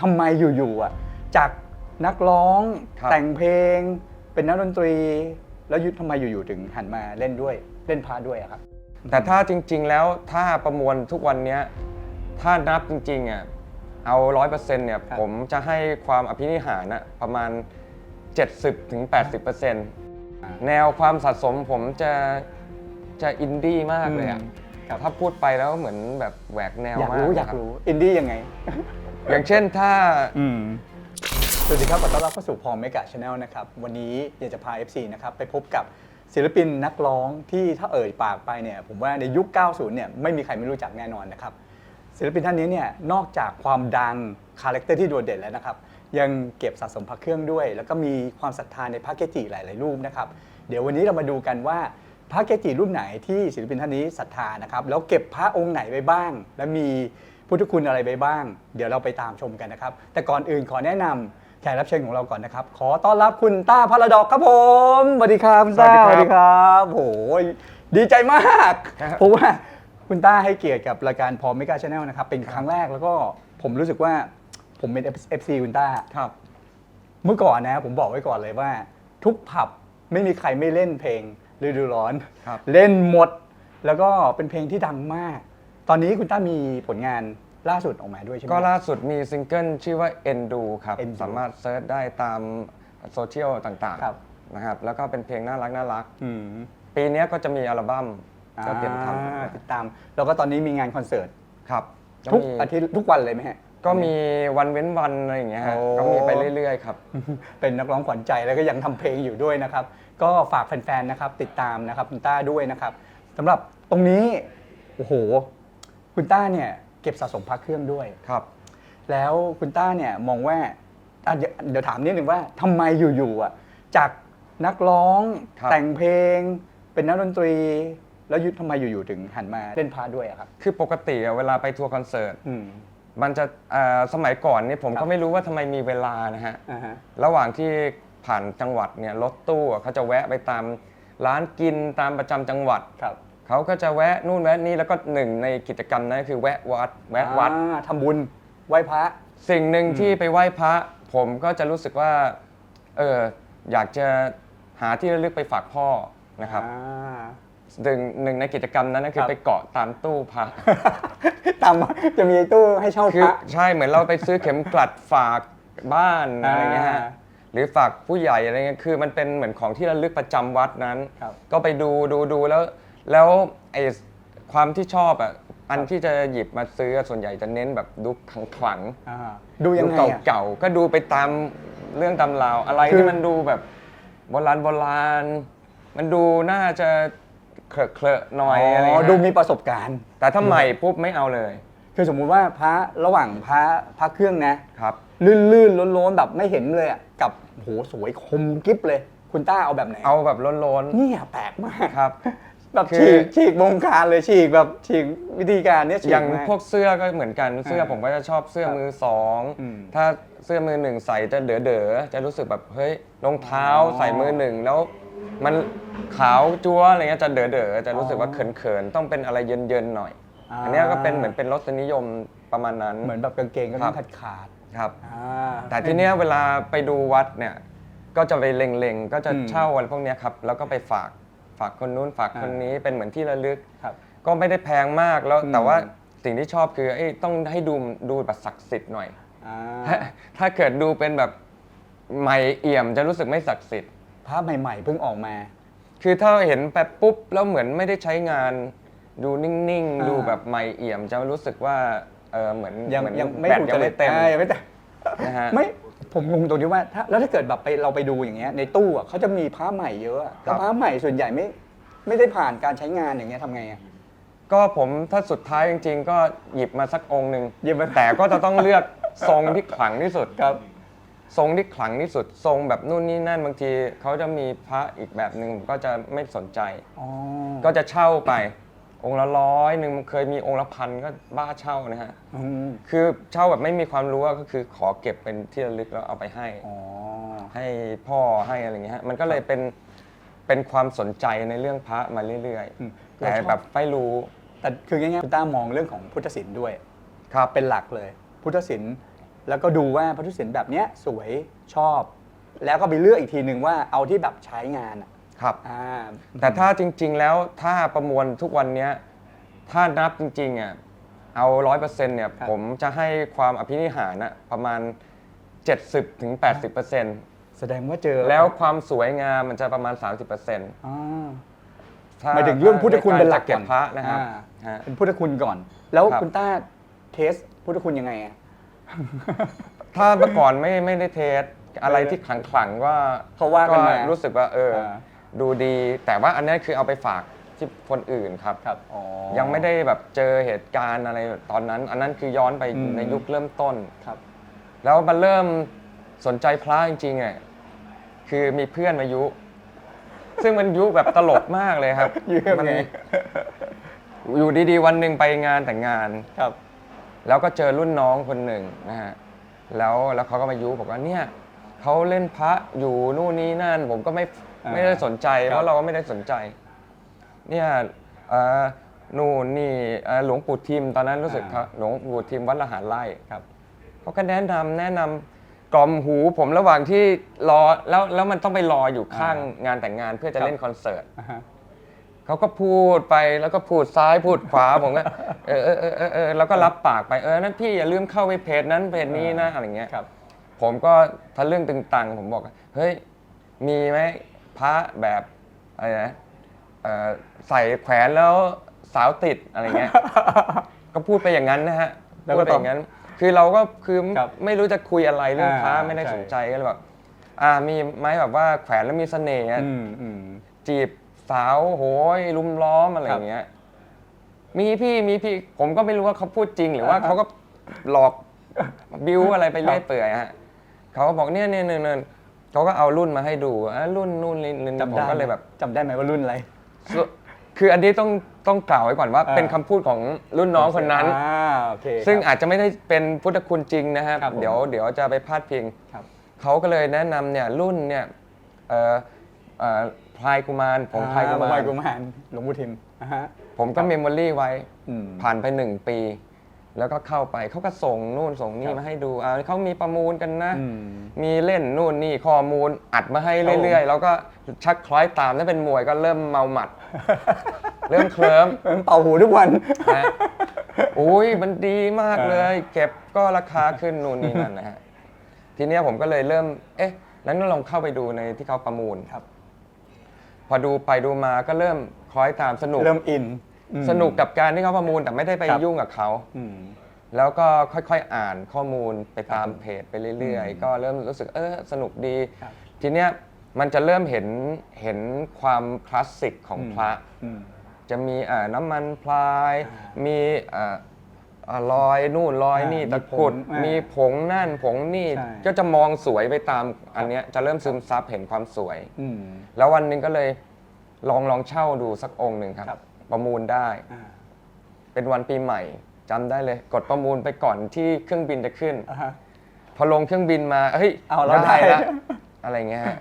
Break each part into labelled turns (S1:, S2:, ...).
S1: ทำไมอยู่ๆอะจากนักร้อง
S2: ครับ
S1: แต่งเพลง เป็นนักดนตรี แล้วยุทธทำไมอยู่ๆถึงหันมาเล่นด้วยเล่นพาด้วยอะครับ
S2: แต่ถ้าจริง ๆ แล้วถ้าประมวลทุกวันเนี้ยถ้านับจริงๆอะเอาร้อยเปอร์เซ็นต์เนี่ย
S1: ครับ
S2: ผมจะให้ความอภินิหารนะประมาณ 70-80%ถึง80%แนวความสะสมผมจะจะอินดี้มากเลยอะ
S1: ครับ
S2: ถ้าพูดไปแล้วเหมือนแบบแหวกแนว
S1: อยาก
S2: มาก
S1: รู้
S2: นะ
S1: อยาก
S2: ครับ
S1: รู้อินดี้ยังไง
S2: อย่างเช่นถ้า
S1: สวัสดีครับขอต้อนรับเข้าสู่พอมเมกะชาแนลนะครับ วันนี้อยากจะพา FC นะครับไปพบกับศิลปินนักร้องที่ถ้าเอ่ยปากไปเนี่ยผมว่าในยุค 90 เนี่ยไม่มีใครไม่รู้จักแน่นอนนะครับ ศิลปินท่านนี้เนี่ยนอกจากความดังคาแรคเตอร์ที่โดดเด่นแล้วนะครับ ยังเก็บสะสมพระเครื่องด้วย แล้วก็มีความศรัทธาในพระเกจิหลาย ๆ รูปนะครับ เดี๋ยววันนี้เรามาดูกันว่าพระเกจิรูปไหนที่ศิลปินท่านนี้ศรัทธานะครับแล้วเก็บพระองค์ไหนไปบ้าง และมี พุทธคุณอะไรไปบ้าง เดี๋ยวเราไปตามชมกันนะครับ แต่ก่อนอื่นขอแนะนำแขกรับเชิญของเราก่อนนะครับ ขอต้อนรับคุณต้าพาราดอกครับผมสวัสดีครับคุณต้า
S2: สวัสดีครับ
S1: โอ้โหดีใจมาก
S2: ครับ
S1: เพราะว่าคุณต้าให้เกียรติกับรายการพอมเมกาชาแนลนะครับเป็นครั้งแรกแล้วก็ผมรู้สึกว่าผมเป็น FC คุณต้า
S2: ครับ
S1: เมื่อก่อนนะผมบอกไว้ก่อนเลยว่า ทุกผับไม่มีใครไม่เล่นเพลงฤดูร้อน
S2: ครับ
S1: เล่นหมด แล้วก็เป็นเพลงที่ดังมาก ตอนนี้คุณต้ามีผลงานล่าสุดออกมาด้วยใช่ไหม
S2: ก็ล่าสุดมีซิงเกิลชื่อว่า Endu ครับ
S1: Endu
S2: สามารถเซิร์ชได้ตามโซเชียลต่าง
S1: ครับ
S2: ๆนะครับแล้วก็เป็นเพลงน่ารักน่ารัก
S1: อืม
S2: ปีเนี้ยก็จะมีอัลบั้มก็เตรียมท
S1: อ่าติดตาม แล้วก็ตอนนี้มีงานคอนเสิร์ตำ
S2: ครับ
S1: ทุก
S2: มี
S1: อาทิตย์ทุกวันเลยไหมฮะ
S2: ก็มีวันเว้นวันอะไรอย่างเงี้ยฮะ
S1: โอ้
S2: ก็มีไปเรื่อย ๆ ครับ
S1: เป็นนักร้องขวัญใจแล้วก็ยังทำเพลงอยู่ด้วยนะครับ ก็ฝากแฟนๆนะครับติดตามนะครับคุณต้าด้วยนะครับสำหรับตรงนี้โอ้โห คุณต้าเนี่ยเก็บสะสมพระเครื่องด้วย
S2: ครับ
S1: แล้วคุณต้าเนี่ยมองว่าอะเดี๋ยวเดี๋ยวถามนิดนึงว่าทำไมอยู่ๆอะจากนักร้อง
S2: ครับ
S1: แต่งเพลง เป็นนักดนตรี แล้วยุทธทำไมอยู่ๆถึงหันมาเล่นพาด้วยอะครับ
S2: คือปกติอะเวลาไปทัวร์คอนเสิร์ต
S1: อืม
S2: มันจะเอ่อสมัยก่อนนี่ผม
S1: ครั
S2: ก็
S1: บ
S2: ไม่รู้ว่าทำไมมีเวลานะฮะ
S1: อ่าฮะ
S2: ระหว่างที่ผ่านจังหวัดเนี่ยรถตู้อะเขาจะแวะไปตามร้านกินตามประจำจังหวัด
S1: ครับ
S2: เขาก็จะแวะนู่นแวะนี่แล้วก็หนึ่งในกิจกรรมนั้นก็คือแวะวัดแวะวัด
S1: อ่าทำบุญไหว้พระ
S2: สิ่งหนึ่งที่ไปไหว้พระ ผมก็จะรู้สึกว่า เอออยากจะหาที่ระลึกไปฝากพ่อนะครับ
S1: อ่า
S2: หนึ่งหนึ่งในกิจกรรมนั้นก็คื
S1: ค
S2: อ
S1: รับ
S2: ไปเกาะตามตู้พระ
S1: ตามจะมีตู้ให้เช่า
S2: คื
S1: พ
S2: อ
S1: ระ
S2: ใช่เหมือนเราไปซื้อเข็มกลัดฝากบ้านอะไรเงี้ยฮะ
S1: อ่า
S2: หรือฝากผู้ใหญ่อะไรเงี้ยคือมันเป็นเหมือนของที่ระลึกประจำวัดนั้น
S1: ครับ
S2: ก็ไปดูดูดูแล้ว แล้วไอ้ความที่ชอบอะอันที่จะหยิบมาซื้อส่วนใหญ่จะเน้นแบบดูขลังขลังๆ
S1: อ่าดูยังไง
S2: ดู
S1: อะ
S2: เก่าๆก็ดูไปตามเรื่องตำราวอะไร
S1: คือ
S2: ที่มันดูแบบโบราณโบราณมันดูน่าจะเคอะเคลอะๆหน่อยอะไร
S1: อ๋อ
S2: เงี้ย
S1: ดูมีประสบการณ์
S2: แต่ถ้าใหม่ปุ๊บไม่เอาเลย
S1: คือสมมุติว่าพระระหว่างพระพระเครื่องนะ
S2: ครับ
S1: ลื่นๆล้นๆแบบไม่เห็นเลยอะกับโหสวยคมกริบเลย คุณต้าเอาแบบไหน
S2: เอาแบบล้น
S1: เนี่ยแปลกมาก
S2: ๆครับ
S1: แบบ
S2: คือ
S1: ฉีกฉีกวงการเลยฉีกแบบฉีกวิธีการเนี่ยฉีก
S2: อย่าง
S1: มาก
S2: พวกเสื้อก็เหมือนกันเสื้อผมก็จะชอบเสื้อ
S1: ครับ
S2: มือสอง
S1: อืม
S2: ถ้าเสื้อมือหนึ่งใส่จะเด๋อเด๋อๆจะรู้สึกแบบเฮ้ยรองเท้า
S1: อ๋อ
S2: ใส่มือหนึ่งแล้วมันขาวจั๊วอะไรเงี้ยจะเด๋อเด๋อๆจะรู้สึกว่า
S1: อ๋อ
S2: เขินๆต้องเป็นอะไรเย็นๆหน่อย
S1: อ่า
S2: อันเนี้ยก็เป็นเหมือนเป็นรสนิยมประมาณนั้น
S1: เหมือนแบบกางเกงก็ต้อง
S2: ครั
S1: ขาด
S2: บ
S1: ขาด
S2: ครับ
S1: ๆอ่า
S2: แต่ทีเนี้ยเวลาไปดูวัดเนี่ยก็จะไปเล็งๆ ก็จะ
S1: อืม
S2: เช่าอะไรพวกเนี้ยครับ แล้วก็ไปฝาก ฝากคนนู้นฝากคน
S1: อ่านี้
S2: นี้เป็นเหมือนที่ระลึก
S1: ครับ
S2: ก็ไม่ได้แพงมากแล้ว
S1: อืม
S2: แต่ว่าสิ่งที่ชอบคือเอ้ยต้องให้ดูดูแบบศักดิ์สิทธิ์หน่อย
S1: อ่า
S2: ถ้าถ้าเกิดดูเป็นแบบใหม่เอี่ยมจะรู้สึกไม่ศักดิ์สิทธิ์
S1: พระใหม่ๆเพิ่งออกมา
S2: คือถ้าเห็นแบบปุ๊บแล้วเหมือนไม่ได้ใช้งาน ดูนิ่ง
S1: อ่า
S2: ๆ ดูแบบใหม่เอี่ยมจะรู้สึกว่าเออเหมือน
S1: ยัง
S2: เหมือน
S1: ยังไม่
S2: แบต
S1: ถูก
S2: ยังไม่เต็ม
S1: อ่ายังไม่เต็ม
S2: นะฮะ
S1: ไม่ ผมงงตรงที่ว่าถ้าแล้วถ้าเกิดแบบไปเราไปดูอย่างเงี้ยในตู้อะเขาจะมีพระใหม่เยอะอะแต่
S2: ครับ
S1: พระใหม่ส่วนใหญ่ไม่ไม่ได้ผ่านการใช้งานอย่างเงี้ยทำไงอะ
S2: ก็ผมถ้าสุดท้ายจริง ๆ ก็หยิบมาสักองค์หนึ่ง
S1: หยิบมา
S2: แต่ก็จะต้องเลือกทรงที่ขลังที่สุด
S1: ครับ
S2: ทรงที่ขลังที่สุด ทรงแบบนู่นนี่นั่นบางทีเขาจะมีพระอีกแบบหนึ่งผมก็จะไม่สนใจ
S1: อ๋อ
S2: ก็จะเช่าไป องค์ละร้อยหนึ่งเคยมีองค์ละพันก็บ้าเช่านะฮะ
S1: อืม
S2: คือเช่าแบบไม่มีความรู้อะก็คือขอเก็บเป็นที่ระลึกแล้วเอาไปให้
S1: อ๋อ
S2: ให้พ่อให้อะไรอย่างเงี้ยฮะมันก็เลยเป็นเป็นความสนใจในเรื่องพระมาเรื่อย
S1: อืม
S2: ๆ แต่แบบไม่รู้
S1: แต่คือง่ายๆคุณต้ามองเรื่องของพุทธศิลป์ด้วย
S2: ครับ
S1: เป็นหลักเลย พุทธศิลป์แล้วก็ดูว่าพระทุศิลป์แบบเนี้ยสวยชอบ แล้วก็ไปเลือกอีกทีหนึ่งว่าเอาที่แบบใช้งานอะ
S2: ครับ
S1: อ่า
S2: แต่ถ้าจริง ๆ แล้วถ้าประมวลทุกวันเนี้ยถ้านับจริงๆอะเอาร้อยเปอร์เซ็นต์เนี่ยผมจะให้ความอภินิหารนะประมาณ 70-80%ถึง80%
S1: แสดงว่าเจอ
S2: แล้วความสวยงามมันจะประมาณ 30%
S1: อ่า
S2: ถ้า
S1: หมายถึงเรื่องพุทธคุณเป็นหลัก
S2: ใารจัดเก็บพระนะครับ
S1: อ่า
S2: ฮะ
S1: เป็นพุทธคุณก่อน แล้ว
S2: ครับ
S1: คุณต้าเทสพุทธคุณยังไงอะ
S2: ถ้าเมื่อก่อนไม่ไม่ได้เทสอะไรที่ขลังๆก็
S1: เขาว่ากันมา
S2: รู้สึกว่าเออ
S1: อ่า
S2: ดูดี แต่ว่าอันนี้คือเอาไปฝากที่คนอื่นครับ
S1: ครับอ๋อ
S2: ยังไม่ได้แบบเจอเหตุการณ์อะไรตอนนั้น อันนั้นคือย้อนไป
S1: อืม
S2: ในยุคเริ่มต้น
S1: ครับ
S2: แล้วมาเริ่มสนใจพระจริงๆอะคือมีเพื่อนมายุ ซึ่งมันยุแบบตลกมากเลยครับ
S1: ยุยัง
S2: มั
S1: ไง
S2: อยู่ดีๆ วันหนึ่งไปงานแต่งงาน
S1: ครับ
S2: แล้วก็เจอรุ่นน้องคนหนึ่งนะฮะ แล้วแล้วเขาก็มายุบอกว่าเนี่ยเขาเล่นพระอยู่นู่นนี่นั่น ผมก็ไม่
S1: อ่า
S2: ไม่ได้สนใจ
S1: ครับ
S2: เพราะเราก็ไม่ได้สนใจ เนี่ยเอ่อนู่นนี่เอ่อหลวงปู่ทิมตอนนั้นรู้สึกครับหลวงปู่ทิมวัดละหารไร่
S1: ครับ
S2: เขาก็แนะนำแนะนำกล่อมหูผมระหว่างที่รอแล้วแล้วมันต้องไปรออยู่ข้าง
S1: อ่าง
S2: งานแต่งงานเพื่อจะ
S1: ครับ
S2: เล่นคอนเสิร์ต
S1: อ่าฮะ
S2: เขาก็พูดไปแล้วก็พูดซ้ายพูดขวา ผมก็เออเออเออเออเออแล้วก็รับปากไปเออนั่นพี่อย่าลืมเข้าไปเพจนั้นเพจนี้นะอะไรเงี้ย
S1: ครับ
S2: ผมก็ทะลึ่งตึงตังผมบอกเฮ้ยมีไหม พระแบบอะไรนะเอ่อใส่แขวนแล้วสาวติดอะไรเงี้ย ก็พูดไปอย่างนั้นนะฮะ
S1: แล้วก็
S2: พูดไปอย่างนั้น คือเราก็คือ
S1: ครับ
S2: ไม่รู้จะคุยอะไรเรื่องพระ
S1: อ่า
S2: ไม่ได้
S1: ใช่
S2: สนใจก็เลยแบบอ่ามีไหมแบบว่าแขวนแล้วมีเสน่ห์อะ
S1: อืมอืม
S2: จีบสาวโหยลุมล้อมอะไรอย่างเงี้ย มีพี่มีพี่ผมก็ไม่รู้ว่าเขาพูดจริง หรือว่า
S1: อ่าฮะ
S2: เขาก็หลอกบิวอะไรไปเรื่อย
S1: ครับ
S2: เปื่อยฮะเขาก็บอกเนี่ยเนี่ยเนี่ยเนี่ย เขาก็เอารุ่นมาให้ดูอะรุ่นนู่นนี่นี่
S1: จำ
S2: ผม
S1: ได้
S2: ก็เลยแบบ
S1: จำได้ไหมว่ารุ่นอะไร
S2: ส่วนคืออันนี้ต้องต้องกล่าวไว้ก่อนว่า
S1: อ่า
S2: เป็นคำพูดของรุ่นน้องคนนั้น
S1: อ่าโอเค
S2: ซึ่ง
S1: ครับ
S2: อาจจะไม่ได้เป็นพุทธคุณจริงนะครับ
S1: ครับผม
S2: เดี๋ยวเดี๋ยวจะไปพาดพิง
S1: ครับ
S2: เขาก็เลยแนะนำเนี่ยรุ่นเนี่ยเอ่อเอ่อพลายกุมารผงพลายกุ
S1: อ่
S2: มาร
S1: พลายกุมารหลวงปู่ทิมอ่าฮะ
S2: ผมก็เมมโมรี่ไว้
S1: อืม
S2: ผ่านไปหนึ่งปี แล้วก็เข้าไปเขาก็ส่งนู่นส่ง
S1: ครั
S2: นี่
S1: บ
S2: มาให้ดูอ่าเขามีประมูลกันนะ
S1: อืม
S2: มีเล่นนู่นนี่ข้อมูลอัดมาให้
S1: ครับผม
S2: เรื่อยๆ แล้วก็ชักคล้อยตามถ้าเป็นมวยก็เริ่มเมาหมัด เริ่มเคลิ้ม
S1: มันเป่าหูทุกวัน
S2: นะอุ้ยมันดีมาก
S1: เออ
S2: เลย เก็บก็ราคาขึ้นนู่นนี่นั่นนะฮะทีเนี้ยผมก็เลยเริ่ม เอ๊ะนั้นลองเข้าไปดูในที่เขาประมูล
S1: ครับ
S2: พอดูไปดูมาก็เริ่มคล้อยตามสนุก
S1: เริ่มอิน อืม
S2: สนุกกับการที่เขาประมูลแต่ไม่ได้ไป
S1: ครับ
S2: ยุ่งกับเขา
S1: อืม
S2: แล้วก็ค่อยๆอ่านข้อมูลไปตาม
S1: ครับ
S2: เพจไปเรื่อย
S1: อืม
S2: ๆ ก็เริ่มรู้สึกเออสนุกดี
S1: ครับ
S2: ทีเนี้ยมันจะเริ่มเห็นเห็นความคลาสสิกของพระ
S1: อืม
S2: จะมีอ่าน้ำมันพลาย
S1: อ่า
S2: มีอ่าอ่ารอยนู่นรอยนี่
S1: อ่า
S2: ตะกรุด
S1: มีผงอ่ามี
S2: มีผงนั่นผงนี่
S1: ใช่
S2: ก็จะมองสวยไปตามอันเนี้ยจะเริ่มซึมซับเห็นความสวย
S1: อืม
S2: แล้ววันหนึงก็เลยลองลองเช่าดูสักองค์หนึ่งครับ
S1: ครับ
S2: ประมูลได้
S1: อ่า
S2: เป็นวันปีใหม่จำได้เลย กดประมูลไปก่อนที่เครื่องบินจะขึ้น
S1: อ่าฮะ
S2: พอลงเครื่องบินมาเฮ้ย
S1: เอาเราได้
S2: ละอะไรเงี้ยฮะ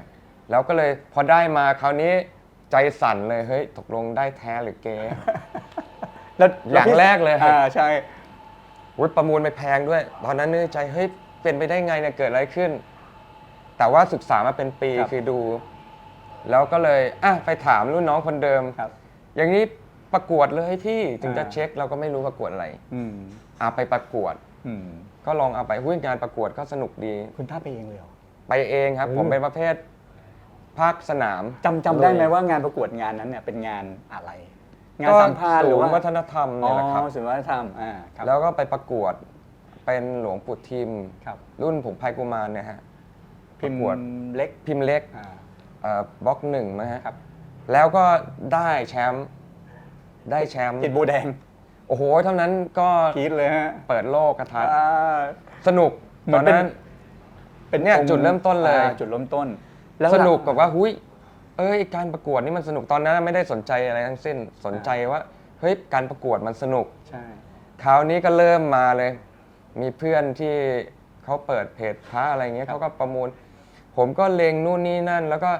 S2: แล้วก็เลยพอได้มาคราวนี้ใจสั่นเลยเฮ้ยตกลงได้แท้หรือเก๊
S1: แล้ว
S2: อย่างแรกเลย
S1: อ่าใช่
S2: วุฒประมูลไปแพงด้วย ตอนนั้นนึกในใจเฮ้ยเป็นไปได้ไงเนี่ยเกิดอะไรขึ้น แต่ว่าศึกษามาเป็นปี
S1: ครับ
S2: คือดู แล้วก็เลยอะไปถามรุ่นน้องคนเดิม
S1: ครับ
S2: อย่างนี้ ประกวดเลยพี่ถึงจะ
S1: อ่า
S2: เช็คเราก็ไม่รู้ประกวดอะไร
S1: อืม
S2: อะไปประกวด
S1: อืม
S2: ก็ลองเอาไปหุ้ยงานประกวดก็สนุกดี
S1: คุณท่าไปเองเลยเหรอ
S2: ไปเองครับ
S1: โอ้
S2: ผมเป็นประเภทภาคสนาม
S1: จำจำได้ไหม
S2: ลุย
S1: ว่างานประกวดงานนั้นเนี่ยเป็นงานอะไร งาน
S2: ก็
S1: สัมภาษณ์ห
S2: ศู
S1: รือนว่า
S2: ย์วัฒนธรรม
S1: อ๋อ
S2: เนี่ยแหละครับ
S1: ศูนย์วัฒนธรรมอ่าครับ
S2: แล้วก็ไปประกวดเป็นหลวงปู่ทิม
S1: ครับ
S2: รุ่นผมภัยกุมารเนี่ยฮะ
S1: พิม
S2: ประ
S1: พ์
S2: กวด
S1: เล็ก
S2: พิมพ์เล็ก
S1: อ่า
S2: เอ่อบล็อกหนึ่งนะฮะ
S1: ครับ
S2: แล้วก็ได้แชมป์ ได้แชมป์
S1: ติดโบแดง
S2: โอ้โหเท่านั้นก็
S1: กรีดเลยฮะ
S2: เปิดโลกกระทัด
S1: อ่า
S2: สนุก
S1: เหมื
S2: ต
S1: อ
S2: อนน
S1: เป็น
S2: นั้น
S1: เป็น
S2: เนี่ย
S1: องค์
S2: จุดเริ่มต้นเลย
S1: อ่าจุดเริ่มต้น แล้ว
S2: สนุก
S1: หลัง
S2: แบบว่าหุยเอ้ยการประกวดนี่มันสนุกตอนนั้นไม่ได้สนใจอะไรทั้งสิ้นสนใจว่าเฮ้ยการประกวดมันสนุก
S1: ใช่
S2: คราวนี้ก็เริ่มมาเลย มีเพื่อนที่เขาเปิดเพจพระอะไรเงี้ยเขาก็ประมูล ผมก็เลงนู่นนี่นั่น แล้วก็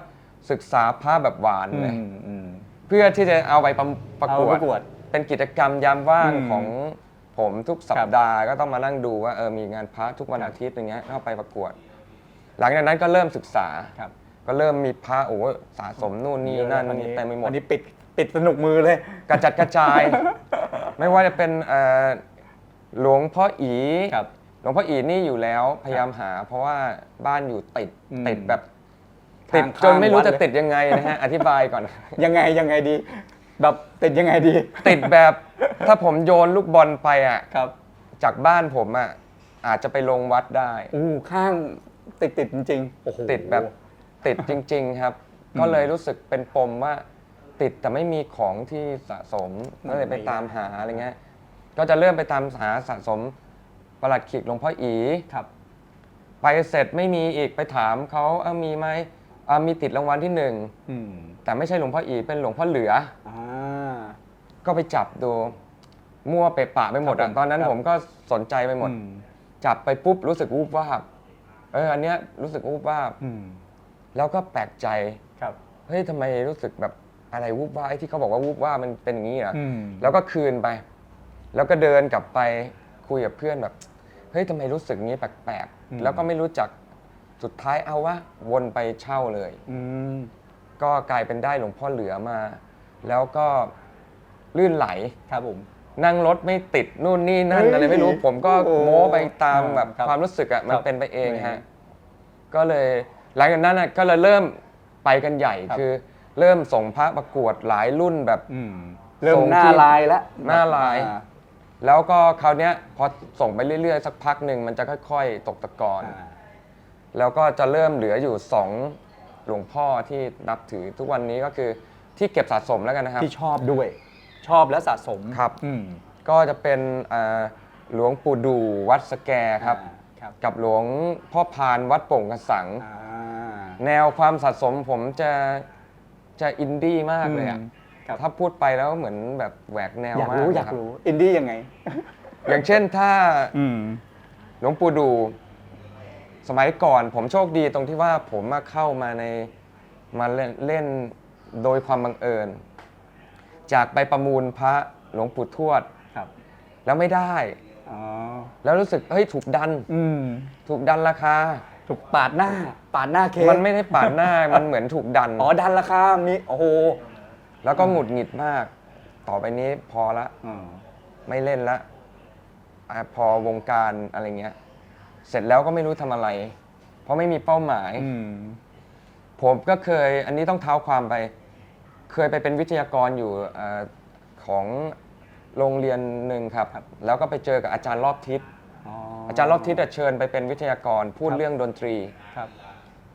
S2: ศึกษาพระแบบหวาน
S1: อื
S2: เลย
S1: มอืม
S2: เพื่อที่จะเอาไปประประ
S1: เอา
S2: กว
S1: ป
S2: ด
S1: ระกวด
S2: เป็นกิจกรรมยามว่าง
S1: อืม
S2: ของผมทุกสั
S1: ครั
S2: ป
S1: บ
S2: ดาห์ก็ต้องมานั่งดูว่าเออมีงานพระทุกวัน
S1: ครับ
S2: อาทิตย์อย่างเงี้ยเข้าไปประกวด หลังจากนั้นก็เริ่มศึกษา
S1: ครับ
S2: ก็เริ่มมีพระโอ้โหสะสมนู่นนี่นั่นนี่เต็มไปหมด
S1: อันนี้ปิดปิดสนุกมือเลย
S2: กระจัดกระจาย ไม่ว่าจะเป็นเอ่อหลวงพ่ออี
S1: ครับ
S2: หลวงพ่ออีนี่อยู่แล้วพยายามหา เพราะว่าบ้านอยู่ติด
S1: อืม
S2: ติดแบบ ติด
S1: ข้างๆ
S2: จนไม่รู้
S1: วัด
S2: จะ
S1: เลย
S2: ติดยังไงนะฮะ อธิบายก่อน
S1: ยังไงยังไงดี แบบติดยังไงดี
S2: ติดแบบถ้าผมโยนลูกบอลไปอะ
S1: ครับ
S2: จากบ้านผมอะอาจจะไปลงวัดได้
S1: อู้ข้างติดติดจริงๆโอ้โห
S2: ติดแบบติดจริง ๆ ครับ
S1: อืม
S2: ก็เลยรู้สึกเป็นปมว่า ติดแต่ไม่มีของที่สะสม
S1: อืม
S2: ก็เลยไปตามหาอะไรเงี้ยก็จะเริ่มไปตามหาสะสมประหลัดขิกหลวงพ่ออี
S1: ครับ
S2: ไปเสร็จไม่มีอีกไปถามเขาเออมีไหม อ่ามีติดรางวัลที่หนึ่ง
S1: อืม
S2: แต่ไม่ใช่หลวงพ่ออีเป็นหลวงพ่อเหลือ
S1: อ่า
S2: ก็ไปจับดูมั่วเปะปะไปหมด
S1: ครั
S2: อะ
S1: บผม
S2: ตอนนั้น
S1: ครับ
S2: ผมก็สนใจไปหมด
S1: อื
S2: จับไปปุ๊บรู้สึกวูบวาบเอออันเนี้ยรู้สึกวูบวาบ
S1: อืม
S2: แล้วก็แปลกใจ
S1: ครับ
S2: เฮ้ยทำไมรู้สึกแบบอะไรวูบวาบไอ้ที่เขาบอกว่าวูบวาบมันเป็นอย่างนี้เหรออ
S1: อืม
S2: แล้วก็คืนไป แล้วก็เดินกลับไปคุยกับเพื่อนแบบเฮ้ยทำไมรู้สึกงี้แปลก
S1: อืม
S2: ๆแล้วก็ไม่รู้จัก สุดท้ายเอาวะวนไปเช่าเลย
S1: อืม
S2: ก็กลายเป็นได้หลวงพ่อเหลือมา แล้วก็ลื่นไหล
S1: ครับผม
S2: นั่งรถไม่ติดนู่นนี่นั่น
S1: เฮ้ย
S2: อะไรไม่รู้ผมก็
S1: โอ้
S2: โม้ไปตาม
S1: อ่า
S2: แบบ
S1: ครับ
S2: ความรู้สึกอะมัน
S1: ครับ
S2: เป็นไปเอง
S1: นี่
S2: ฮะก็เลยหลังจากนั้นน่ะก็เลยเริ่มไปกันใหญ่
S1: ครับ
S2: คือ เริ่มส่งพระประกวดหลายรุ่นแบบ
S1: อืม เริ่ม
S2: ส่ง
S1: หน้า
S2: ที่
S1: ลายแล้ว
S2: หน้าลาย
S1: อ่
S2: แล้วก็คราวเนี้ยพอส่งไปเรื่อยๆ สักพักหนึ่งมันจะค่อย ๆ ตกตะกอน
S1: อ่า
S2: แล้วก็จะเริ่มเหลืออยู่สองหลวงพ่อที่นับถือทุกวันนี้ก็คือที่เก็บสะสมแล้วกันนะครับ
S1: ที่ชอบด้วย ชอบและสะสม
S2: ครับ
S1: อืม
S2: ก็จะเป็นอ่าหลวงปู่ดูวัดสแกครับ
S1: อ่าครับ
S2: กับหลวงพ่อพานวัดโป่งกระสัง
S1: อ่า
S2: แนวความสะสมผมจะจะอินดี้มากเลยอะ
S1: อืมครับ
S2: ถ้าพูดไปแล้วเหมือนแบบแหวกแนว
S1: อยาก
S2: มาก
S1: รู้
S2: นะ
S1: อยาก
S2: ครับ
S1: รู้ อินดี้ยังไง
S2: อย่างเช่นถ้า
S1: อืม
S2: หลวงปู่ดู สมัยก่อนผมโชคดีตรงที่ว่าผมมาเข้ามาในมาเล่นเล่นโดยความบังเอิญ จากไปประมูลพระหลวงปู่ทวด
S1: ครับ
S2: แล้วไม่ได้
S1: อ๋อ
S2: แล้วรู้สึกเฮ้ยถูกดัน
S1: อืม
S2: ถูกดันราคา
S1: ถูกปาดหน้า ปาดหน้าเค้ก
S2: มันไม่ได้ปาดหน้า มันเหมือนถูกดัน
S1: อ๋อดันราคามีโอ้โห
S2: แล้วก็หงุดหงิดมาก ต่อไปนี้พอละ
S1: อืม
S2: ไม่เล่นละอะพอวงการอะไรเงี้ย เสร็จแล้วก็ไม่รู้ทำอะไร เพราะไม่มีเป้าหมาย
S1: อืม
S2: ผมก็เคยอันนี้ต้องเท้าความไป เคยไปเป็นวิทยากรอยู่เออของโรงเรียนหนึ่งครับ แล้วก็ไปเจอกับอาจารย์รอบทิศ
S1: อ๋อ
S2: อาจารย์รอบทิศอะเชิญไปเป็นวิทยากรพูด
S1: ครับ
S2: เรื่องดนตรี
S1: ครับ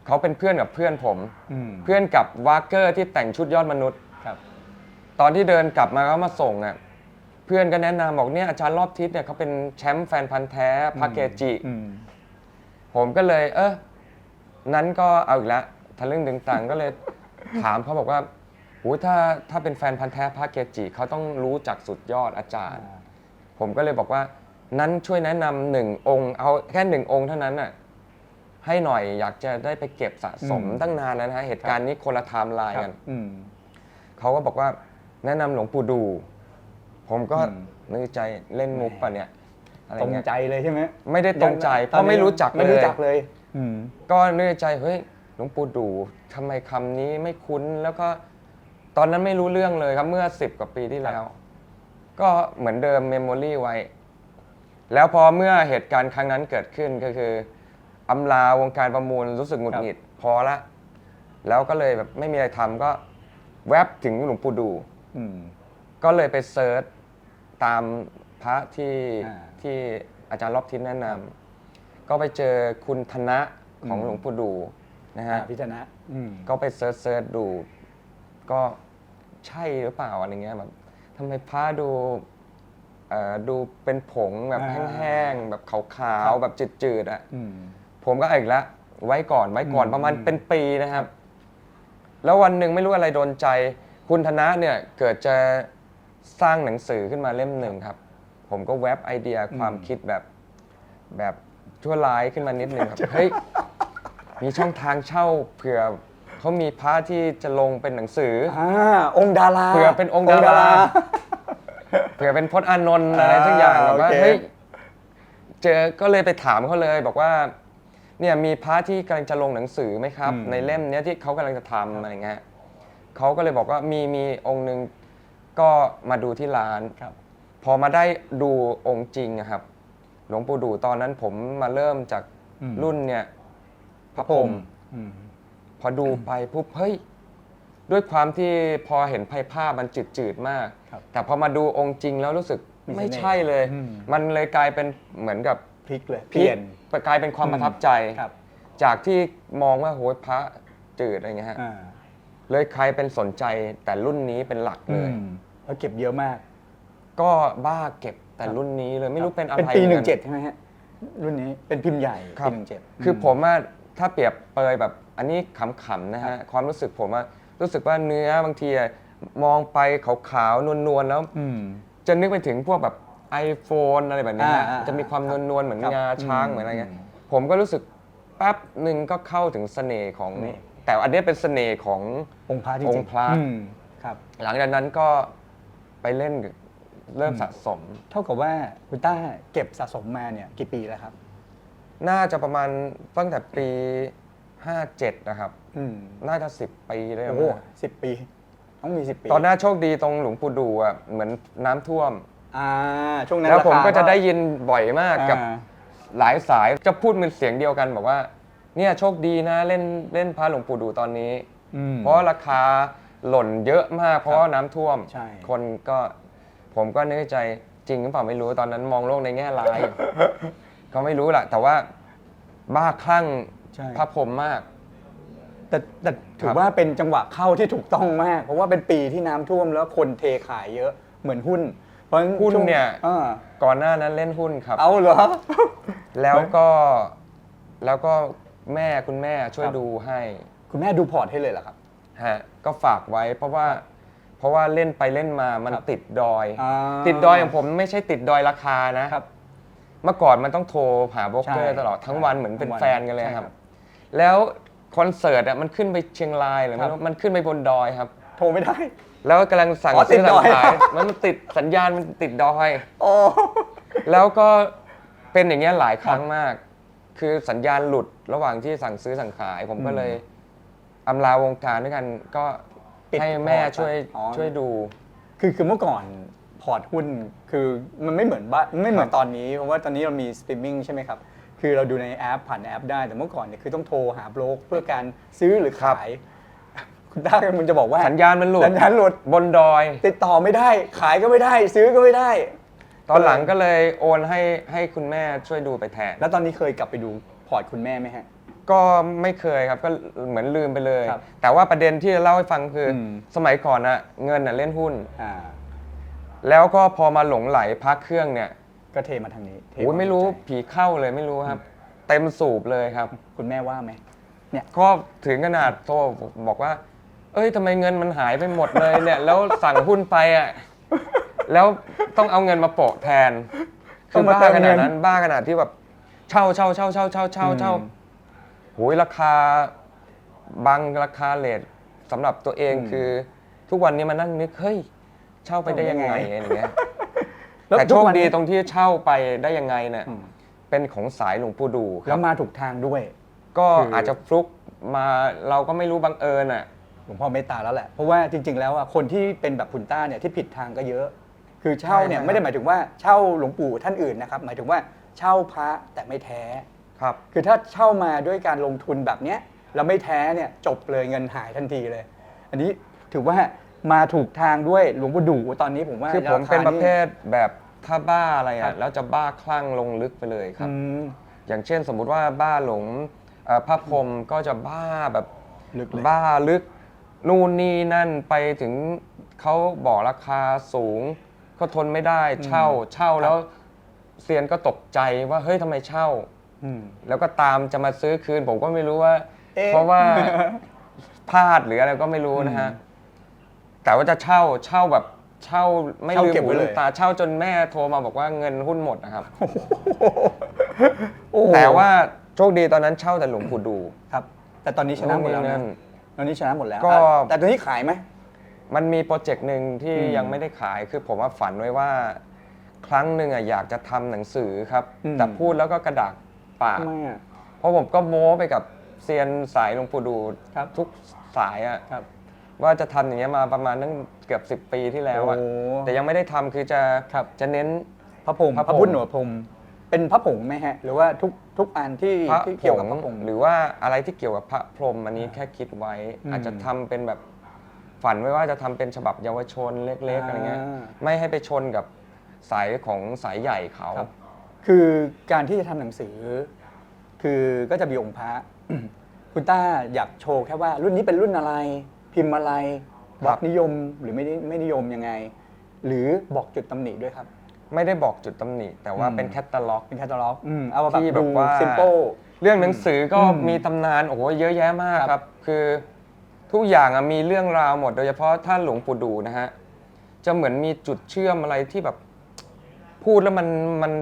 S2: เขาเป็นเพื่อนกับเพื่อนผม
S1: อืม
S2: เพื่อนกับวากเกอร์ที่แต่งชุดยอดมนุษย์
S1: ครับ
S2: ตอนที่เดินกลับมาก็มาส่งอะเพื่อนก็แนะนำบอกเนี่ยอาจารย์รอบทิศเนี่ยเขาเป็นแชมป์แฟนพันธ์แท้พระเกจิ
S1: อืม
S2: ผมก็เลย เออนั้นก็เอาอีกแล้วทะลึ่งดึงตังก็เลย ถามเขาบอกว่าโอ้ถ้าถ้าเป็นแฟนพันธ์แท้พระเกจิเขาต้องรู้จักสุดยอดอาจารย์ ผมก็เลยบอกว่า นั้นช่วยแนะนำหนึ่งองค์ เอาแค่หนึ่งองค์เท่านั้นน่ะให้หน่อยอยากจะได้ไปเก็บสะสม
S1: อืม
S2: ตั้งนานแล้วนะฮะเหตุการณ์นี้คนละไทม์ไลน์
S1: ครั
S2: กัน
S1: บอืม
S2: เขาก็บอกว่าแนะนำหลวงปู่ดู ผมก็
S1: อืม
S2: นึกใจเล่นมุกป่ะเนี่ยอะไร
S1: ตรง
S2: เงี้ย
S1: ใจเลยใช่ไหม
S2: ไม่ได้ตรงใจ เพราะไม่รู้จัก
S1: ไม่
S2: เล
S1: รู้
S2: ย
S1: จักเลยอืม
S2: ก็นึกในใจเฮ้ยหลวงปู่ดูทำไมคำนี้ไม่คุ้นแล้วก็ตอนนั้นไม่รู้เรื่องเลยครับเมื่อ10กว่าปีที่แล้ว ก็เหมือนเดิมเมมโมรี่ไว้ แล้วพอเมื่อเหตุการณ์ครั้งนั้นเกิดขึ้นก็คืออำลาวงการประมูลรู้สึกหงุดหงิดพอละ แล้วก็เลยแบบไม่มีอะไรทำก็แวบถึงหลวงปู่ดู
S1: อืม
S2: ก็เลยไปเซิร์ช ตามพระที่
S1: อ่า
S2: ที่อาจารย์รอบทิศแนะนำก็ไปเจอคุณธนะของ
S1: อืม
S2: หลวงปู่ดูนะ
S1: อ่า
S2: ฮะ
S1: พิจารณาอืม
S2: ก็ไปเซิร์ชเซิร์ชดู ก็ใช่หรือเปล่าอะไรเงี้ยแบบทำไมพระดูเอ่อดูเป็นผงแบบ
S1: อ่า
S2: แห้งๆ แบบขาว
S1: ครั
S2: ๆ
S1: บ
S2: แบบจืดๆอะ
S1: อืม
S2: ผมก็เอาอีกแล้วไว้ก่อนไว้ก่อน
S1: อืม
S2: ประมาณ
S1: อืม
S2: เป็นปีนะครับ แล้ววันหนึ่งไม่รู้อะไรโดนใจ คุณธนะเนี่ย เกิดจะ สร้างหนังสือขึ้นมาเล่มหนึ่งครับ ผมก็แวบไอเดียความคิดแบบแบบชั่วร้ายขึ้นมานิดนึงครับเฮ้ยมีช่องทางเช่าเผื่อเขามีพระที่จะลงเป็นหนังสือ
S1: อ่าองค์ดารา
S2: เผื่อเป็นองค์ดาราเผื่อเป็นพจน์อานนท์อะไรสักอย่าง
S1: อ่า
S2: แบบว่า
S1: โอเค
S2: เฮ้ยเจอก็เลยไปถามเขาเลยบอกว่าเนี่ยมีพระที่กำลังจะลงหนังสือไหมครับ ในเล่มเนี้ยที่เขากำลังจะทำอะไรเงี้ยเขาก็เลยบอกว่ามีมีองค์หนึ่ง ก็มาดูที่ร้าน
S1: ครับ
S2: พอมาได้ดูองค์จริงอะครับ หลวงปู่ดูตอนนั้นผมมาเริ่มจาก
S1: อืม
S2: รุ่นเนี่ยพระพรหม
S1: อืม
S2: พอดูไปปุ๊บเฮ้ย ด้วยความที่พอเห็นไพ่ภาพมันจืดจืดๆมาก
S1: ครับ
S2: แต่พอมาดูองค์จริงแล้วรู้สึก
S1: มีเสน่ห์
S2: ไม่ใช่เลย
S1: อืม
S2: มันเลยกลายเป็นเหมือนกับ
S1: พลิกเลย
S2: พลิกกลายเป็นความประทับใจ
S1: ครับ
S2: จากที่มองว่าโหยพระจืดอะไรเงี้ยฮะ
S1: อ่า
S2: เลยใครเป็นสนใจแต่รุ่นนี้เป็นหลักเลย
S1: อืม แล้วเก็บเยอะมาก
S2: ก็บ้าเก็บแต่รุ่นนี้เลยไม่รู้เป็นอะไร
S1: เป็นปี
S2: มือ
S1: หนึ่ง
S2: กั
S1: เจ็ดใช่ไหมฮะรุ่นนี้เป็นพิมพ์ใหญ่
S2: ครับ
S1: ปีหนึ่งเจ็ด
S2: คือผมว่าถ้าเปรียบเปยแบบอันนี้ขำๆนะฮะความรู้สึกผมว่ารู้สึกว่าเนื้อบางทีอะมองไปขาวๆนวลๆแล้ว
S1: อืม
S2: จะนึกไปถึงพวกแบบ iPhone อะไรแบบนี้ฮะ
S1: อ่าๆ
S2: จะมีความนวลๆเหมือน
S1: ครับ
S2: งาช้าง
S1: อืม
S2: เหมือนอะไรเงี้ย
S1: อืม
S2: ผมก็รู้สึกแป๊บหนึ่งก็เข้าถึงเสน่ห์ของ
S1: นี่
S2: แต่อันเนี้ยเป็นเสน่ห์ของ
S1: องค์พระจริงๆ
S2: องค์พระ
S1: อืมครับ
S2: หลังจากนั้นก็ ไปเล่นเริ่ม
S1: อืม
S2: สะสม
S1: เท่ากับว่าคุณต้าเก็บสะสมมาเนี่ยกี่ปีแล้วครับ
S2: น่าจะประมาณตั้งแต่ปี 57 นะครับ
S1: อืม
S2: น่าจะ 10 ปีได้
S1: โอ้
S2: มั้
S1: โห
S2: ง
S1: สิบปี ต้องมีสิบปี
S2: ตอนหน้าโชคดีตรงหลวงปู่ดูอะเหมือนน้ำท่วม
S1: อ่าช่วงนั้น
S2: แล้วผม
S1: ราคา
S2: ก็จะได้ยินบ่อยมากกับ
S1: อ่า
S2: หลายสายจะพูดเป็นเสียงเดียวกัน บอกว่า เนี่ยโชคดีนะเล่นเล่นพระหลวงปู่ดูตอนนี้
S1: อืม
S2: เพราะราคา หล่นเยอะมากเพราะว่าน้ำท่วม
S1: ใช่
S2: คนก็ผมก็นึกในใจจริงหรือเปล่าไม่รู้ตอนนั้นมองโลกในแง่ร้าย ก็ไม่รู้แหละแต่ว่าบ้าคลั่ง
S1: ใช่
S2: พระพรหมมาก
S1: แต่แต่ถื
S2: ครั
S1: อบว่าเป็นจังหวะเข้าที่ถูกต้องมาก เพราะว่าเป็นปีที่น้ำท่วมแล้วคนเทขายเยอะเหมือนหุ้น เพราะฉะ
S2: หุ้น
S1: ช่วง
S2: เนี่ย
S1: อ่า
S2: ก่อนหน้านั้นเล่นหุ้นครับ
S1: เอาเหรอ
S2: แล้วก็แล้วก็แม่คุณแม่ช่วย
S1: ครับ
S2: ดูให้
S1: คุณแม่ดูพอร์ตให้เลยเหรอครับ
S2: ฮะก็ฝากไว้เพราะว่า เพราะว่าเล่นไปเล่นมามัน
S1: ครับ
S2: ติดดอย
S1: อ่า
S2: ติดดอยของผมไม่ใช่ติดดอยราคานะ
S1: ครับ
S2: เมื่อก่อนมันต้องโทรหาโบรกเกอ
S1: ใช่
S2: ร์ตลอดทั้งวันเหมือนเป็น
S1: ทั้งวัน
S2: แฟนกันเลย
S1: ใช่
S2: ค
S1: ครั
S2: รับ
S1: บ
S2: แล้วคอนเสิร์ตอะมันขึ้นไปเชียงรายหรือ
S1: ครั
S2: ไม่
S1: บ
S2: รู้มันขึ้นไปบนดอยครับ
S1: โทรไม่ได้
S2: แล้วกำลังสั่ง
S1: อ๋อติ
S2: ซื้
S1: ด
S2: อ
S1: ด
S2: สั่
S1: องย
S2: ขายมันติดสัญญาณมันติดดอย
S1: โอ้
S2: แล้วก็เป็นอย่างเงี้ยหลายครั้งมาก คือสัญญาณหลุดระหว่างที่สั่งซื้อสั่งขาย ผมก็เลย อำลาวงการด้วยกันก็
S1: ปิด
S2: ให้แม่
S1: พอร์ต
S2: ช่วย
S1: อ๋อ
S2: ช่วยดู
S1: คือคือเมื่อก่อนพอร์ตหุ้นคือมันไม่เหมือนบ้านไม่เหมือน
S2: ครับ
S1: ตอนนี้ เพราะว่าตอนนี้เรามีสตรีมมิ่งใช่ไหมครับ คือเราดูในแอปผ่านแอปได้แต่เมื่อก่อนเนี่ยคือต้องโทรหาโบรกเพื่อการซื้อหรือขาย คุณต้ามันจะบอกว่า
S2: สัญญาณมันหลุด
S1: สัญญาณหลุด
S2: บนดอย
S1: ติดต่อไม่ได้ ขายก็ไม่ได้ ซื้อก็ไม่ได้
S2: ตอนหลังก็เลยโอนให้ให้คุณแม่ช่วยดูไปแทน
S1: แล้วตอนนี้เคยกลับไปดูพอร์ตคุณแม่ไหมฮะ
S2: ก็ไม่เคยครับก็เหมือนลืมไปเลย
S1: ครับ
S2: แต่ว่าประเด็นที่จะเล่าให้ฟังคืออ
S1: ม
S2: สมัยก่อนอะเงินอะเล่นหุ้น
S1: อ่า
S2: แล้วก็พอมาหลงไหลพักเครื่องเนี่ย
S1: ก็เทมาทางนี้เท
S2: โอ้ยไม่รู้
S1: ความสนใจ
S2: ผีเข้าเลยไม่รู้ครับ เต็มสูบเลยครับ
S1: คุณแม่ว่าไหม
S2: ก็ถึงขนาดโทรบอกว่า เอ้ยทำไมเงินมันหายไปหมดเลยเนี่ย แล้วสั่งหุ้นไปอะ แล้วต้องเอาเงินมาโปะแทน
S1: ต้
S2: คืออง
S1: มา
S2: บ้า
S1: เติม
S2: ข
S1: เงิ
S2: นาด
S1: น
S2: นั้นบ้าขนาดที่แบบเช่าเช่าเช่าเช่าเช่าเช่าเช่า
S1: อืม
S2: โหยราคาบางราคาเลทสำหรับตัวเอง
S1: อืม
S2: คือ ทุกวันนี้มานั่งนึกเฮ้ยเช่าไปได้ยังไง
S1: เอายังไง
S2: อะไรเงี้ย
S1: ล้ว
S2: แต่
S1: ทุ
S2: โช
S1: ก
S2: ค
S1: วัน
S2: ดี
S1: นี้
S2: ตรงที่เช่าไปได้ยังไงเนี่ย
S1: อืม
S2: เป็นของสายหลวงปู่ดูค
S1: แล้
S2: รับ
S1: วมาถูกทางด้วย
S2: ก็
S1: คืออ
S2: อาจจะฟลุกมาเราก็ไม่รู้บังเอิญอะ
S1: หลวงพ่อเมตตาแล้วแหละ เพราะว่าจริง ๆ แล้วอะคนที่เป็นแบบคุณต้าเนี่ยที่ผิดทางก็เยอะ คือเช่าเนี่ย
S2: ใช่ใช่
S1: ไม่ได้หมายถึงว่าเช่าหลวงปู่ท่านอื่นนะครับ หมายถึงว่าเช่าพระแต่ไม่แท้
S2: ครับ
S1: คือถ้าเช่ามาด้วยการลงทุนแบบเนี้ยแล้วไม่แท้เนี่ยจบเลยเงินหายทันทีเลย อันนี้ถือว่ามาถูกทางด้วยหลวงปู่ดูตอนนี้ผมว่า
S2: คือผมเป็นประเภาทแบบถ้าบ้าอะไร
S1: ครั
S2: อะ
S1: บ
S2: แล้วจะบ้าคลั่งลงลึกไปเลยค
S1: คา
S2: รับ
S1: อืม
S2: อย่างเช่นสมมุติว่าบ้าหลงเอ่อพระพรหมก็จะบ้าแบบ
S1: ลึกเลย
S2: บ้าลึกนู่นนี่นั่นไปถึงเขาบอกราคาสูง ก็ทนไม่ได้เช่าเช่าแล้วเซียนก็ตกใจว่าเฮ้ยทำไมเช่า
S1: อืม
S2: แล้วก็ตามจะมาซื้อคืนผมก็ไม่รู้ว่า
S1: เอ๊ะ
S2: เพราะว่าพลาดหรืออะไรก็ไม่รู้นะฮะแต่ว่าจะเช่าเช่าแบบเช่าไม่
S1: เช่า
S2: ลืม
S1: เก็บ
S2: หู
S1: ไว้เล
S2: ลื
S1: ย
S2: มตาเช่าจนแม่โทรมาบอกว่าเงินหุ้นหมดนะครับ
S1: โอ้โห
S2: แต่ว่าโชคดีตอนนั้นเช่าแต่หลวงปู่ดู
S1: ครับ แต่ตอนนี้ชนะหมดแล้ว
S2: นู่นนี่นั่
S1: นะ
S2: น
S1: ตอนนี้ชนะหมดแล้ว
S2: ก็
S1: อะแต่ตอนนี้ขายไหม
S2: มันมีโปรเจกต์หนึ่งที่
S1: อืม
S2: ยังไม่ได้ขายคือผมว่าฝันไว้ว่า ครั้งหนึ่งอะอยากจะทำหนังสือครับ
S1: อืม
S2: แต่พูดแล้วก็กระดาก ปาก
S1: ทำไมอะ
S2: เพราะผมก็โม้ไปกับเซียนสายหลวงปู่ดู
S1: ครับ
S2: ทุกสายอะ
S1: ครับ
S2: ว่าจะทำอย่างเงี้ยมาประมาณตั้งเกือบ 10 ปีที่แล้วอะ
S1: โอ้
S2: แต่ยังไม่ได้ทำคือจะ
S1: ครับ
S2: จะเน้น
S1: พระพรหม
S2: พระ
S1: พ
S2: พรหม
S1: ระพุทธหนวดพรหมเป็นพระผงไหมฮะ หรือว่าทุกทุกอันที่
S2: พระ
S1: ที่
S2: ผ
S1: เกี่ยวกับ
S2: ง
S1: พระผง
S2: หรือว่าอะไรที่เกี่ยวกับพระพรหมอันนี้แค่คิดไว้
S1: อืม
S2: อาจจะทำเป็นแบบฝันไว้ว่าจะทำเป็นฉบับเยาวชนเล็ก ๆอะไรเงี้ย
S1: อ่า
S2: ไม่ให้ไปชนกับสายของสายใหญ่เขา
S1: ครับ คือการที่จะทำหนังสือ คือก็จะมีองค์พระ คุณต้าอยากโชว์แค่ว่ารุ่นนี้เป็นรุ่นอะไร พิมพ์อะไรบล็อกนิยมหรือไม่ได้ไม่นิยมยังไง หรือบอกจุดตำหนิด้วยครับ
S2: ไม่ได้บอกจุดตำหนิ แต่ว่า
S1: อืม
S2: เป็นแคตตาล็อก
S1: เป็นแคตตาล็อกอืมเอามาแบบ
S2: ที่แบ
S1: ดู
S2: บว่า
S1: ซิมเปิล
S2: เรื่องหนังสือก็
S1: อืม
S2: มีตำนานโอ้โหเยอะแยะมาก
S1: ครับ
S2: ครับ คือทุกอย่างอะมีเรื่องราวหมด โดยเฉพาะท่านหลวงปู่ดูนะฮะ จะเหมือนมีจุดเชื่อมอะไรที่แบบ พูดแล้วมันมัน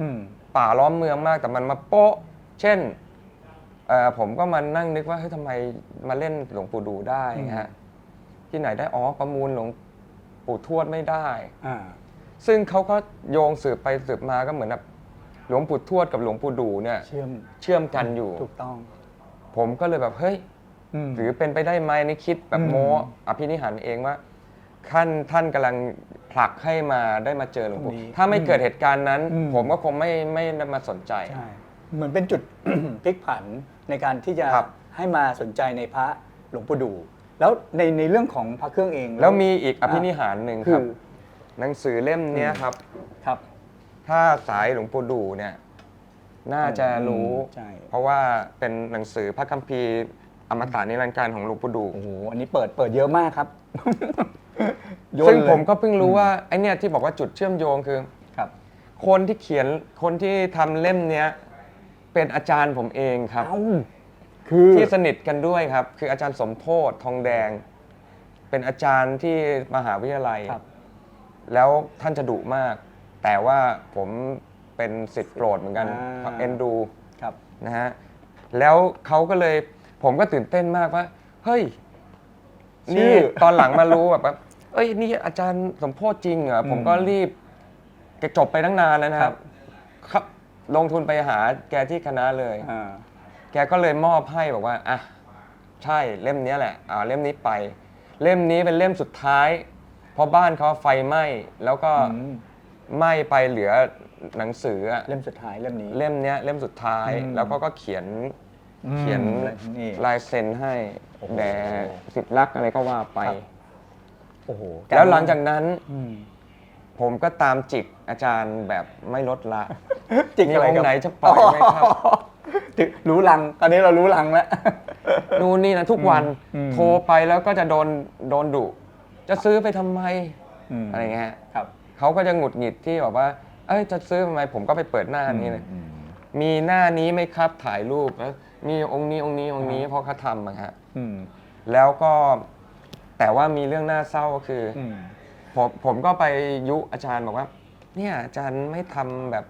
S1: อืม
S2: ป่าล้อมเมืองมากแต่มันมาโป๊ะ เช่นเอ่อผมก็มานั่งนึกว่าเฮ้ยทำไมมาเล่นหลวงปู่ดูได้
S1: อืม
S2: ฮะที่ไหนได้อ๋อประมูลหลวงปู่ทวดไม่ได้
S1: อ่า
S2: ซึ่งเขาก็โยงสืบไปสืบมาก็เหมือนแบบหลวงปู่ทวดกับหลวงปู่ดูเนี่ย
S1: เชื่อม
S2: เชื่อมกันอยู่
S1: ถูกต้อง
S2: ผมก็เลยแบบเฮ้ย
S1: ม
S2: หรือเป็นไปได้ไหมนี่คิดแบบ
S1: อืม
S2: โมอภินิหารเองว่าท่านท่านกำลัง ผลักให้มาได้มาเจอหลวงปู่
S1: ตรงนี้
S2: ถ้าไม่เกิดเหตุการณ์นั้น
S1: อืม
S2: ผมก็คงไม่ไม่ได้มาสนใจ
S1: ใช่เหมือนเป็นจุด พลิกผันในการที่จะ
S2: ครับ
S1: ให้มาสนใจในพระหลวงปู่ดู แล้วในในเรื่องของพระเครื่องเอง
S2: แล้วมีอีกอภินิหารหนึ่ง
S1: คื
S2: ครั
S1: อบ
S2: หนังสือเล่มเนี้ยครับ
S1: ครับ
S2: ถ้าสายหลวงปู่ดูเนี่ยน่าจะรู้
S1: ใช่
S2: เพราะว่าเป็นหนังสือพระคัมภีร์อมตะนิรันดร์การของหลวงปู่ดู
S1: โอ้โหอันนี้เปิดเปิดเยอะมากครับโยน
S2: ซึ่ง
S1: เลย
S2: ผมก็เพิ่งรู้ว่าไอเนี่ยที่บอกว่าจุดเชื่อมโยงคือ
S1: ครับ
S2: คนที่เขียนคนที่ทำเล่มเนี้ยเป็นอาจารย์ผมเองครับ
S1: เอ้า คือ
S2: ที่สนิทกันด้วยครับ คืออาจารย์สมโพธทองแดง เป็นอาจารย์ที่มหาวิทยาลัย
S1: ครับ
S2: แล้วท่านจะดุมาก แต่ว่าผมเป็นสิทธิ์โปรดเหมือนกัน
S1: อ่า
S2: เอ็นดู
S1: ครับ
S2: นะฮะแล้วเขาก็เลยผมก็ตื่นเต้นมากว่า เฮ้ย
S1: ชื่
S2: นี่
S1: อ
S2: ตอนหลังมารู้แบบว่า เอ้ยนี่อาจารย์สมโพธจริงเหรอ
S1: อืม
S2: ผมก็รีบแกจบไปตั้งนานแล้วนะครับครับลงทุนไปหาแกที่คณะเลย
S1: อ่า
S2: แกก็เลยมอบให้บอกว่าอะใช่เล่มเนี้ยแหละอ่าเล่มนี้ไป เล่มนี้เป็นเล่มสุดท้าย เพราะบ้านเขาไฟไหม้แล้วก็
S1: อืม
S2: ไหม้ไปเหลือหนังสืออะ
S1: เล่มสุดท้ายเล่มนี้
S2: เล่มเนี้ยเล่มสุดท้าย
S1: อืม
S2: แล้วก็ก็เขียน
S1: อืม
S2: เขียน
S1: นี่
S2: ลายเซ็นให้
S1: โอ้โห
S2: แด่สิทธิ์รักอะไรก็ว่าไป
S1: ครับโอ้โห
S2: แล้วหลังจากนั้น
S1: อืม
S2: ผมก็ตามจิกอาจารย์แบบไม่ลดละ
S1: จิกอะไร
S2: มีองค์
S1: ครับ
S2: ไหนจะปล่อยไหมครับ
S1: ถึงรู้ลังตอนนี้เรารู้ลังแล้ว
S2: นู่นนี่นะทุกวัน
S1: อืม
S2: โทรไปแล้วก็จะโดนโดนดุจะซื้อไปทำไม
S1: ม
S2: อะไรเงี้ย
S1: ครับ
S2: เขาก็จะหงุดหงิดที่แบบว่า เอ้ยจะซื้อทำไมผมก็ไปเปิดหน้านี้เลย
S1: อืม
S2: มีหน้านี้ไหมครับถ่ายรูปแล้วมีองค์นี้องค์นี้องค์นี้เพราะเขาทำอะฮะ
S1: อืม
S2: แล้วก็ แต่ว่ามีเรื่องน่าเศร้าก็คืออ
S1: อืม
S2: ผมผมก็ไปยุอาจารย์บอกว่า เนี่ยอาจารย์ไม่ทำแบบ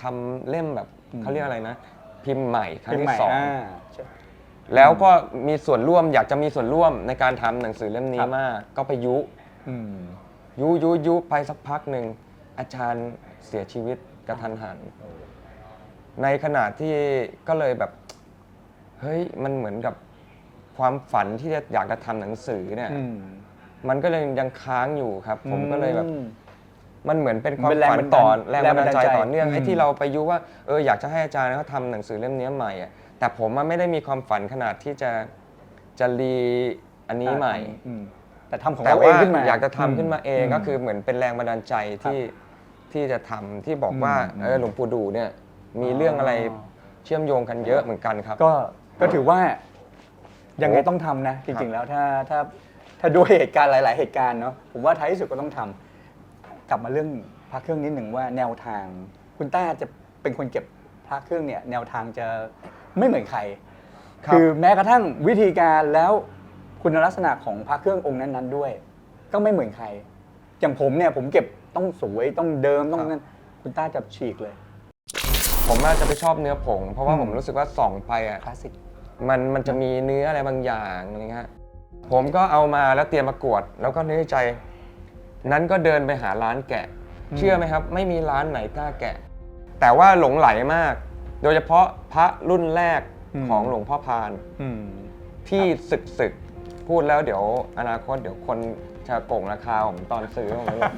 S2: ทำเล่มแบบ
S1: อืม
S2: เขาเรียกอะไรนะ พิมพ์ใหม่ครั้ง
S1: เป็น
S2: ที่
S1: ใหม่
S2: สอง
S1: อ่าใช่
S2: แล้วก็มีส่วนร่วมอยากจะมีส่วนร่วมในการทำหนังสือเล่มนี้
S1: ครับ
S2: มาก ก็ไปยุ
S1: อืม
S2: ยุยุยุไปสักพักหนึ่ง อาจารย์เสียชีวิตกระทันหัน ในขณะที่ก็เลยแบบ เฮ้ยมันเหมือนกับ ความฝันที่จะอยากจะทำหนังสือเนี่ย
S1: อืม
S2: มันก็เลยยังค้างอยู่ครับ ผมก็เลยแบบ
S1: อืม
S2: มันเหมือนเป็นความ
S1: เป็นแรง
S2: ฝัน
S1: บันดาล
S2: ต่อแรงบันดาลใจ
S1: แรงบันดาลใจ
S2: ต่อเนื่อง
S1: อืม
S2: ไอ้ที่เราไปยุว่าเอออยากจะให้อาจารย์เขาทำหนังสือเล่มนี้ใหม่อะแต่ผมอะไม่ได้มีความฝันขนาดที่จะจะรีอันนี้ใหม่
S1: อืมแต่ทำของ
S2: แต่
S1: เราเอ
S2: ว่าง
S1: ขึ้นมา
S2: อยากจะทำขึ้นมาเอง
S1: ม
S2: ก็คือเหมือนเป็นแรงบันดาลใจที่ที่จะทำที่บอกว่า
S1: อืม
S2: เออหลวงปู่ดูเนี่ยมีเรื่องอะไรเชื่อมโยงกันเยอะเหมือนกันครับ
S1: ก็ก็ถือว่า ยังไง
S2: โอ้
S1: ต้องทำนะ จริง ๆ แล้วถ้าถ้าถ้าด้วยเหตุการณ์หลาย ๆ เหตุการณ์เนาะผมว่าท้ายที่สุดก็ต้องทำกลับมาเรื่องพระเครื่องนิดหนึ่งว่าแนวทาง คุณต้าจะเป็นคนเก็บพระเครื่องเนี่ย แนวทางจะไม่เหมือนใคร
S2: ครับ
S1: คือแม้กระทั่งวิธีการแล้วคุณลักษณะของพระเครื่ององค์นั้น ๆ ด้วย ก็ไม่เหมือนใคร อย่างผมเนี่ยผมเก็บต้องสวยต้องเดิมต้องนั้นคุณต้าจะฉีกเลย
S2: ผมอาจจะไปชอบเนื้อผง เพราะว่า
S1: อืม
S2: ผมรู้สึกว่าส่องไปอะ
S1: คลาสสิก
S2: มันมันจะมีเนื้ออะไรบางอย่างอะไรเงี้ยผมก็เอามาแล้วเตรียมประกวด แล้วก็นึกในใจ นั้นก็เดินไปหาร้านแกะ เชื่อไหมครับ ไม่มีร้านไหนกล้าแกะ แต่ว่าหลงไหลมาก โดยเฉพาะพระรุ่นแรก
S1: อืม
S2: ของหลวงพ่อพาน
S1: อืม
S2: ที่ศึกศึกพูดแล้วเดี๋ยวอนาคตเดี๋ยวคนจะโกงราคาของตอนซื้อผมไม่รู้